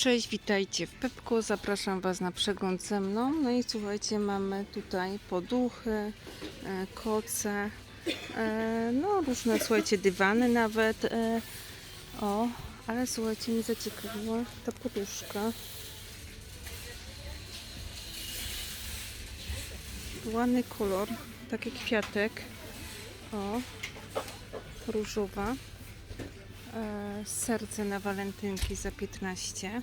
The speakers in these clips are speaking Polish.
Cześć, witajcie w Pepko. Zapraszam Was na przegląd ze mną. No i słuchajcie, mamy tutaj poduchy, e, koce, e, no różne, słuchajcie, dywany nawet. E, o, ale słuchajcie, mnie zaciekawiła ta poduszka. Ładny kolor, taki kwiatek. O, różowa. E, serce na walentynki za 15.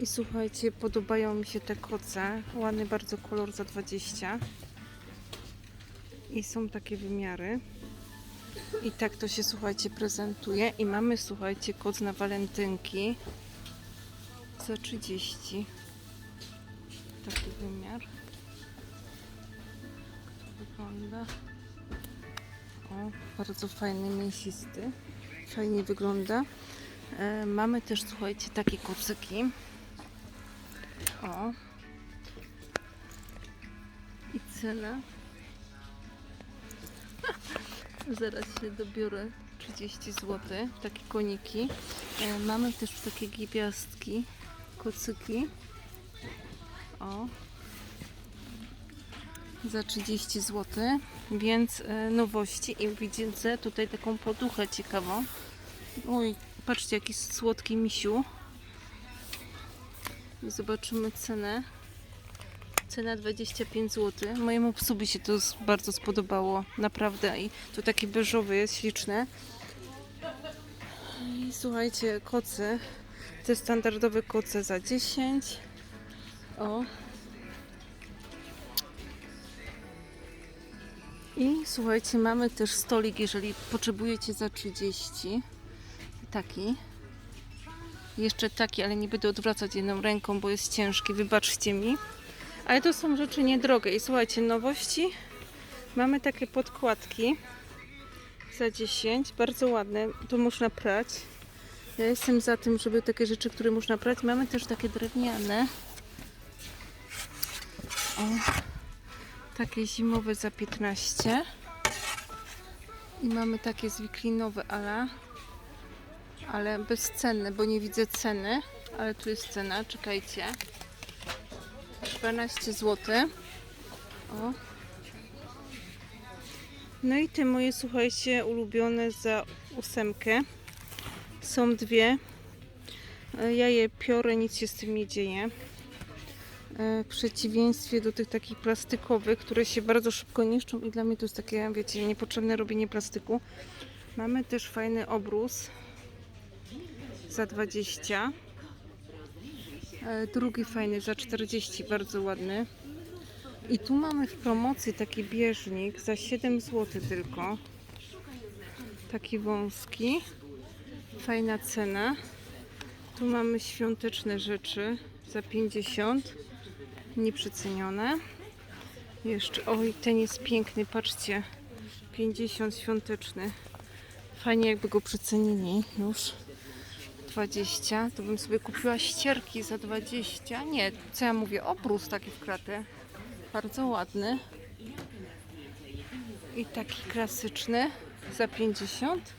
I słuchajcie, podobają mi się te koce. Ładny bardzo kolor za 20. I są takie wymiary. I tak to się, słuchajcie, prezentuje. I mamy, słuchajcie, koc na walentynki za 30. Taki wymiar. Tak wygląda. O, bardzo fajny, mięsisty. Fajnie wygląda. E, mamy też, słuchajcie, takie kocyki. O. I cena. Zaraz się dobiorę. 30 zł. Takie koniki. E, mamy też takie gwiazdki. Kocyki. O za 30 zł, więc e, nowości i widzę tutaj taką poduchę ciekawą. Oj, patrzcie jaki słodki misiu. I zobaczymy cenę. Cena 25 zł. Mojemu psu by się to bardzo spodobało, naprawdę. I to taki beżowy jest śliczne. I słuchajcie, koce. Te standardowe koce za 10. O, I słuchajcie, mamy też stolik, jeżeli potrzebujecie za 30. Taki. Jeszcze taki, ale nie będę odwracać jedną ręką, bo jest ciężki, wybaczcie mi. Ale to są rzeczy niedrogie. I słuchajcie, nowości. Mamy takie podkładki za 10, bardzo ładne. To można prać. Ja jestem za tym, żeby takie rzeczy, które można prać. Mamy też takie drewniane. O takie zimowe za 15 i mamy takie zwiklinowe ale ale bezcenne, bo nie widzę ceny ale tu jest cena, czekajcie. 12 zł o. No i te moje, słuchajcie, ulubione za ósemkę. Są dwie. Ja je piorę, nic się z tym nie dzieje w przeciwieństwie do tych takich plastikowych, które się bardzo szybko niszczą i dla mnie to jest takie, wiecie, niepotrzebne robienie plastyku. Mamy też fajny obrus za 20. E, Drugi fajny za 40, bardzo ładny. I tu mamy w promocji taki bieżnik za 7 zł tylko. Taki wąski. Fajna cena. Tu mamy świąteczne rzeczy za 50 nieprzecenione. Jeszcze, oj, ten jest piękny, patrzcie. 50 świąteczny. Fajnie jakby go przecenili już. 20. To bym sobie kupiła ścierki za 20. Nie, co ja mówię, obrus taki w kratę. Bardzo ładny. I taki klasyczny za 50.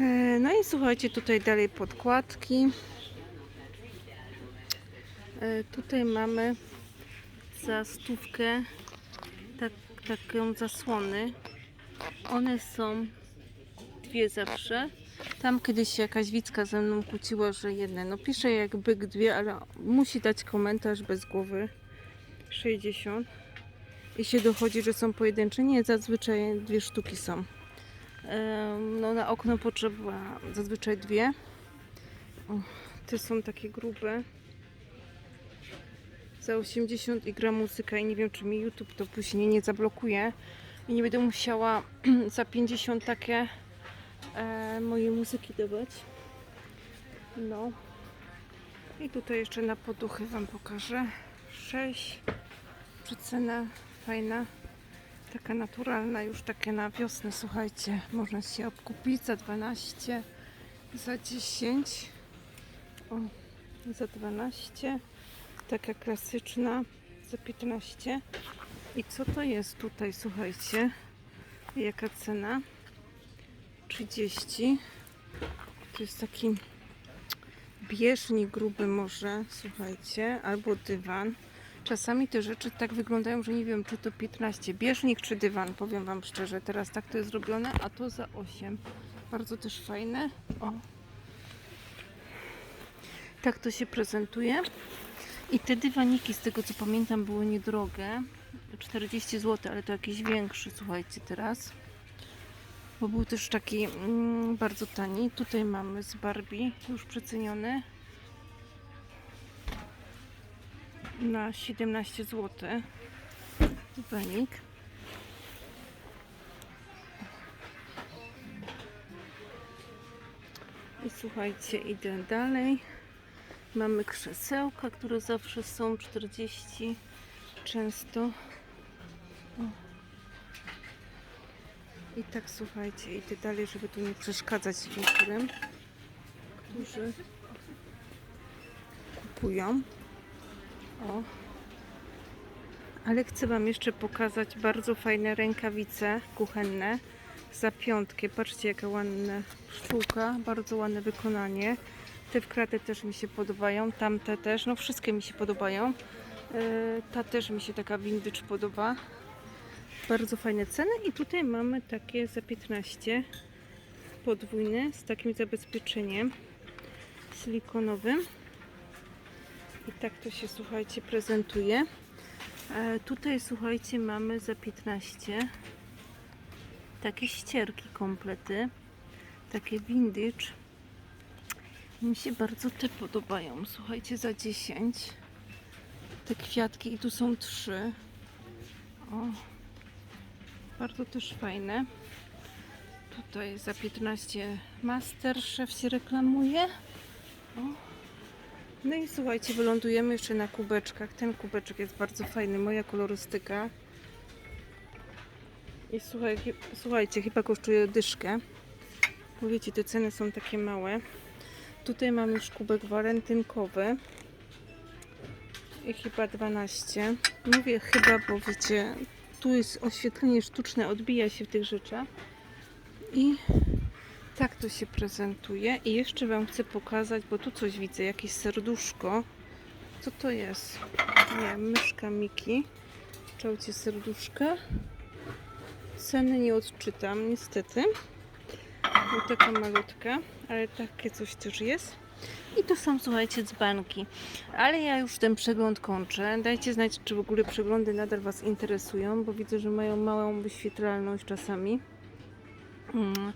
E, No i słuchajcie, tutaj dalej podkładki. E, Tutaj mamy za stówkę tak, taką zasłony. One są dwie zawsze. Tam kiedyś się jakaś widzka ze mną kłóciła, że jedne. No pisze jak byk dwie, ale musi dać komentarz bez głowy. 60. I się dochodzi, że są pojedyncze. Nie, zazwyczaj dwie sztuki są. Em, No na okno potrzeba zazwyczaj dwie. O, te są takie grube za 80 i gra muzyka i nie wiem czy mi YouTube to później nie zablokuje. I nie będę musiała za 50 takie e, moje muzyki dawać. No. I tutaj jeszcze na poduchy wam pokażę. 6 przecena fajna. Taka naturalna już takie na wiosnę słuchajcie. Można się obkupić za 12 za 10 o, za 12 taka klasyczna za 15 i co to jest tutaj słuchajcie jaka cena 30 To jest taki bieżnik gruby może, słuchajcie, albo dywan. Czasami te rzeczy tak wyglądają, że nie wiem, czy to 15 bieżnik, czy dywan, powiem Wam szczerze. Teraz tak to jest zrobione, a to za 8. Bardzo też fajne. O. Tak to się prezentuje. I te dywaniki, z tego co pamiętam, były niedrogie. 40 zł, ale to jakiś większy, słuchajcie, teraz. Bo był też taki mm, bardzo tani. Tutaj mamy z Barbie, już przeceniony. Na 17 zł. Dywanik. I słuchajcie, idę dalej. Mamy krzesełka, które zawsze są 40 często. O. I tak słuchajcie, idę dalej, żeby tu nie przeszkadzać niektórym, którzy kupują. O. Ale chcę Wam jeszcze pokazać bardzo fajne rękawice kuchenne za piątkę. Patrzcie jaka ładna sztuka, bardzo ładne wykonanie. Te w kratę też mi się podobają, tamte też, no wszystkie mi się podobają. Yy, Ta też mi się taka vintage podoba. Bardzo fajne ceny i tutaj mamy takie za 15 podwójne z takim zabezpieczeniem silikonowym. I tak to się słuchajcie prezentuje. E, tutaj słuchajcie mamy za 15 takie ścierki komplety. Takie vintage. Mi się bardzo te podobają. Słuchajcie, za 10. Te kwiatki i tu są trzy. O. Bardzo też fajne. Tutaj za 15 Masterchef się reklamuje. O. No i słuchajcie, wylądujemy jeszcze na kubeczkach. Ten kubeczek jest bardzo fajny, moja kolorystyka. I słuchaj, słuchajcie, chyba kosztuje dyszkę. Bo wiecie, te ceny są takie małe. Tutaj mam już kubek walentynkowy. I chyba 12. Mówię chyba, bo wiecie, tu jest oświetlenie sztuczne, odbija się w tych rzeczach. I tak to się prezentuje. I jeszcze Wam chcę pokazać, bo tu coś widzę, jakieś serduszko. Co to jest? Nie, myszka Miki. Kształcie serduszka. Ceny nie odczytam, niestety. Bo taka malutka, ale takie coś też jest. I to są, słuchajcie, dzbanki. Ale ja już ten przegląd kończę. Dajcie znać, czy w ogóle przeglądy nadal Was interesują, bo widzę, że mają małą wyświetlalność czasami. Mm.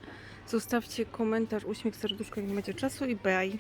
Zostawcie komentarz, uśmiech, serduszko, jak nie macie czasu i bye.